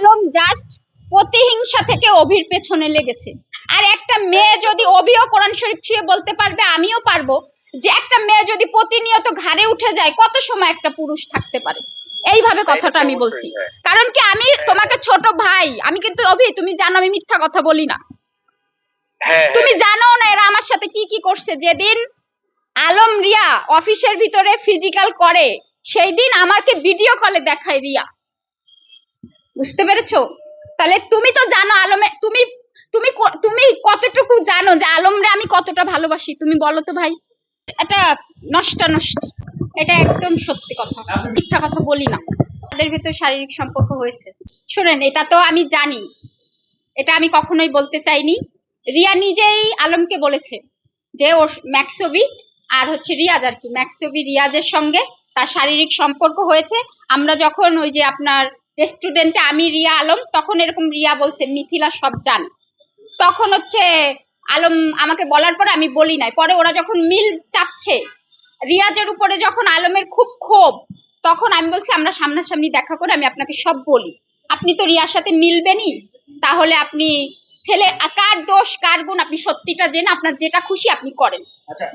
Alam just প্রতিহিংসা থেকে অভির পেছনে লেগেছে। আর একটা মেয়ে যদি অভিও কোরআন শরীফ ছুঁয়ে বলতে পারবে আমিও পারব। যে একটা মেয়ে যদি প্রতিনিয়ত ঘাড়ে উঠে যায় কত সময় একটা পুরুষ থাকতে পারে? এইভাবে কথাটা আমি বলছি। হ্যাঁ। কারণ কি আমি তোমাকে ছোট ভাই আমি কিন্তু অভি তুমি জানো আমি মিথ্যা কথা বলি না। হ্যাঁ তুমি জানো না এরা আমার সাথে কি কি করছে। যেদিন আলম রিয়া অফিসের ভিতরে ফিজিক্যাল করে সেই দিন আমাকে ভিডিও কলে দেখায় রিয়া। বুঝতে পেরেছ? তাহলে তুমি তো জানো আলমে, তুমি তুমি তুমি কতটুকু জানো যে আলমরে আমি কতটা ভালোবাসি? তুমি বলো তো ভাই। এটা নষ্ট নষ্ট এটা একদম সত্যি কথা। মিথ্যা কথা বলি না। তাদের ভিতরে শারীরিক সম্পর্ক হয়েছে। শোনেন, এটা তো আমি জানি। এটা আমি কখনোই বলতে চাইনি। রিয়া নিজেই আলমকে বলেছে যে ওর ম্যাক্সবি আর হচ্ছে রিয়াজ আর কি। ম্যাক্সবি রিয়াজের সঙ্গে তার শারীরিক সম্পর্ক হয়েছে। আমরা যখন ওই যে আপনার রেস্টুরেন্টে আমি রিয়া আলম, তখন এরকম রিয়া বলছে, মিথিলা সব জান। তখন হচ্ছে আলম আমাকে বলার পরে আমি বলি নাই। পরে ওরা যখন মিল চাচ্ছে, রিয়াজের উপরে যখন আলমের খুব ক্ষোভ, তখন আমি বলছি, আমরা সামনাসামনি দেখা করে আমি আপনাকে সব বলি। আপনি তো রিয়ার সাথে মিলবেনই। তাহলে আপনি ছেলে, কার দোষ, কার গুণ? আপনি সত্যিটা জেনে আপনার যেটা খুশি আপনি করেন। আচ্ছা।